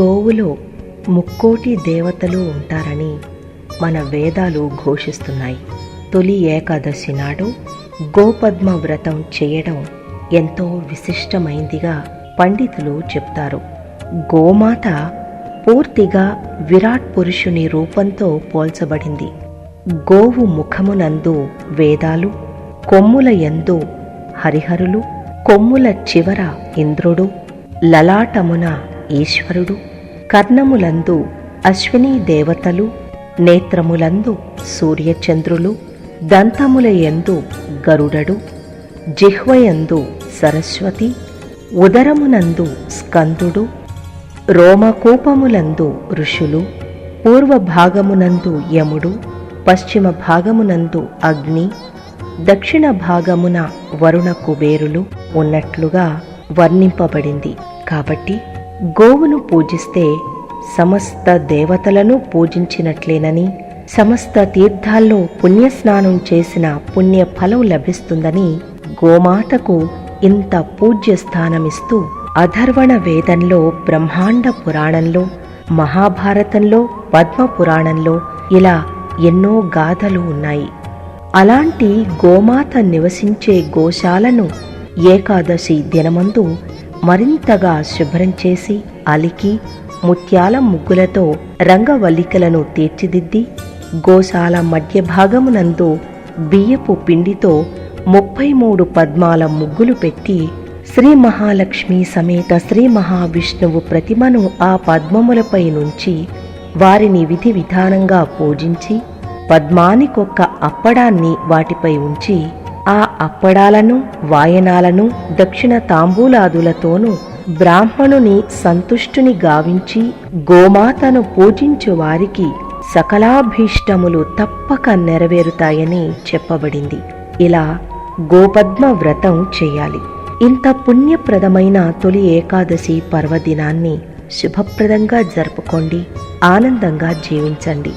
గోవులో ముక్కోటి దేవతలు ఉంటారని మన వేదాలు ఘోషిస్తున్నాయి. తొలి ఏకాదశి నాడు గోపద్మ వ్రతం చేయడం ఎంతో విశిష్టమైందిగా పండితులు చెప్తారు. గోమాత పూర్తిగా విరాట్ పురుషుని రూపంతో పోల్చబడింది. గోవు ముఖమునందు వేదాలు కొమ్ముల యందు హరిహరులు కొమ్ముల చివర ఇంద్రుడు లలాటమున ఈశ్వరుడు. కర్ణములందు అశ్వినీ దేవతలు నేత్రములందు సూర్యచంద్రులు దంతములయందు గరుడడు జిహ్వయందు సరస్వతి ఉదరమునందు స్కందుడు రోమకూపములందు ఋషులు పూర్వ భాగమునందు యముడు పశ్చిమ భాగమునందు అగ్ని దక్షిణ భాగమున వరుణ కుబేరులు ఉన్నట్లుగా వర్ణింపబడింది. కాబట్టి గోవును పూజిస్తే సమస్త దేవతలను పూజించినట్లేనని సమస్త తీర్థాల్లో పుణ్యస్నానం చేసిన పుణ్య ఫలం లభిస్తుందని గోమాతకు ఇంత పూజ్య స్థానమిస్తూ అధర్వణ వేదంలో బ్రహ్మాండ పురాణంలో మహాభారతంలో పద్మ పురాణంలో ఇలా ఎన్నో గాథలు ఉన్నాయి. అలాంటి గోమాత నివసించే గోశాలను ఏకాదశి దినమందు మరింతగా శుభ్రం చేసి అలికి ముత్యాల ముగ్గులతో రంగవల్లికలను తీర్చిదిద్ది గోశాల మధ్య భాగమునందు బియ్యపు పిండితో ముప్పై మూడు పద్మాల ముగ్గులు పెట్టి శ్రీ మహాలక్ష్మి సమేత శ్రీ మహావిష్ణువు ప్రతిమను ఆ పద్మములపై నుంచి వారిని విధి విధానంగా పూజించి పద్మానికొక్క అప్పడాన్ని వాటిపై ఉంచి ఆ అప్పడాలను వాయనాలను దక్షిణ తాంబూలాదులతోనూ బ్రాహ్మణుని సంతుష్టుని గావించి గోమాతను పూజించు వారికి సకలాభీష్టములు తప్పక నెరవేరుతాయని చెప్పబడింది. ఇలా గోపద్మ వ్రతం చేయాలి. ఇంత పుణ్యప్రదమైన తొలి ఏకాదశి పర్వదినాన్ని శుభప్రదంగా జరుపుకోండి. ఆనందంగా జీవించండి.